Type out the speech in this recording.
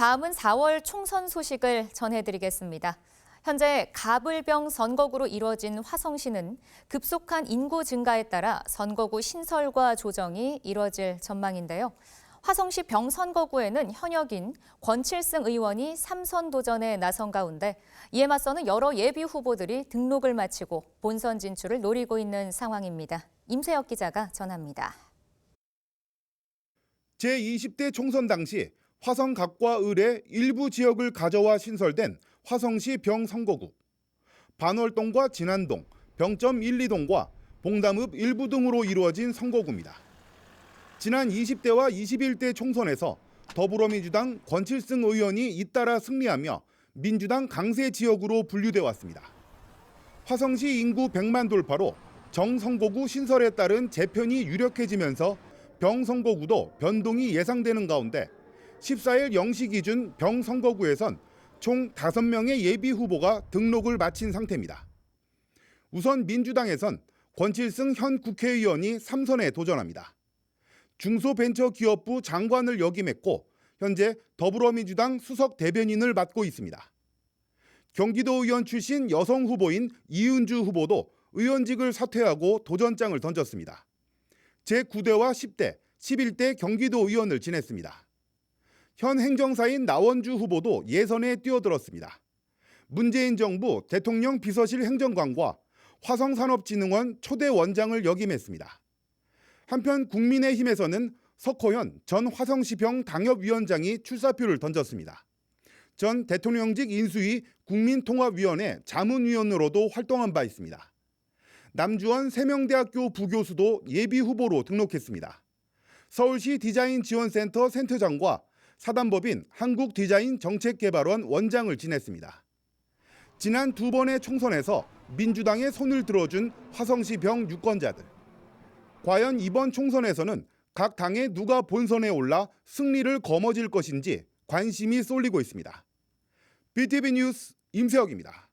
다음은 4월 총선 소식을 전해드리겠습니다. 현재 가불병 선거구로 이루어진 화성시는 급속한 인구 증가에 따라 선거구 신설과 조정이 이뤄질 전망인데요. 화성시 병선거구에는 현역인 권칠승 의원이 삼선 도전에 나선 가운데 이에 맞서는 여러 예비 후보들이 등록을 마치고 본선 진출을 노리고 있는 상황입니다. 임세혁 기자가 전합니다. 제20대 총선 당시 화성 각과 을의 일부 지역을 가져와 신설된 화성시 병선거구. 반월동과 진안동, 병점 1, 2동과 봉담읍 일부 등으로 이루어진 선거구입니다. 지난 20대와 21대 총선에서 더불어민주당 권칠승 의원이 잇따라 승리하며 민주당 강세 지역으로 분류돼 왔습니다. 화성시 인구 100만 돌파로 정선거구 신설에 따른 재편이 유력해지면서 병선거구도 변동이 예상되는 가운데 14일 0시 기준 병선거구에선 총 5명의 예비 후보가 등록을 마친 상태입니다. 우선 민주당에선 권칠승 현 국회의원이 3선에 도전합니다. 중소벤처기업부 장관을 역임했고 현재 더불어민주당 수석 대변인을 맡고 있습니다. 경기도 의원 출신 여성 후보인 이은주 후보도 의원직을 사퇴하고 도전장을 던졌습니다. 제9대와 10대, 11대 경기도 의원을 지냈습니다. 현 행정사인 나원주 후보도 예선에 뛰어들었습니다. 문재인 정부 대통령 비서실 행정관과 화성산업진흥원 초대 원장을 역임했습니다. 한편 국민의힘에서는 석호현 전 화성시병 당협위원장이 출사표를 던졌습니다. 전 대통령직 인수위 국민통합위원회 자문위원으로도 활동한 바 있습니다. 남주원 세명대학교 부교수도 예비 후보로 등록했습니다. 서울시 디자인 지원센터 센터장과 사단법인 한국디자인정책개발원 원장을 지냈습니다. 지난 두 번의 총선에서 민주당의 손을 들어준 화성시 병 유권자들. 과연 이번 총선에서는 각 당의 누가 본선에 올라 승리를 거머쥘 것인지 관심이 쏠리고 있습니다. BTV 뉴스 임세혁입니다.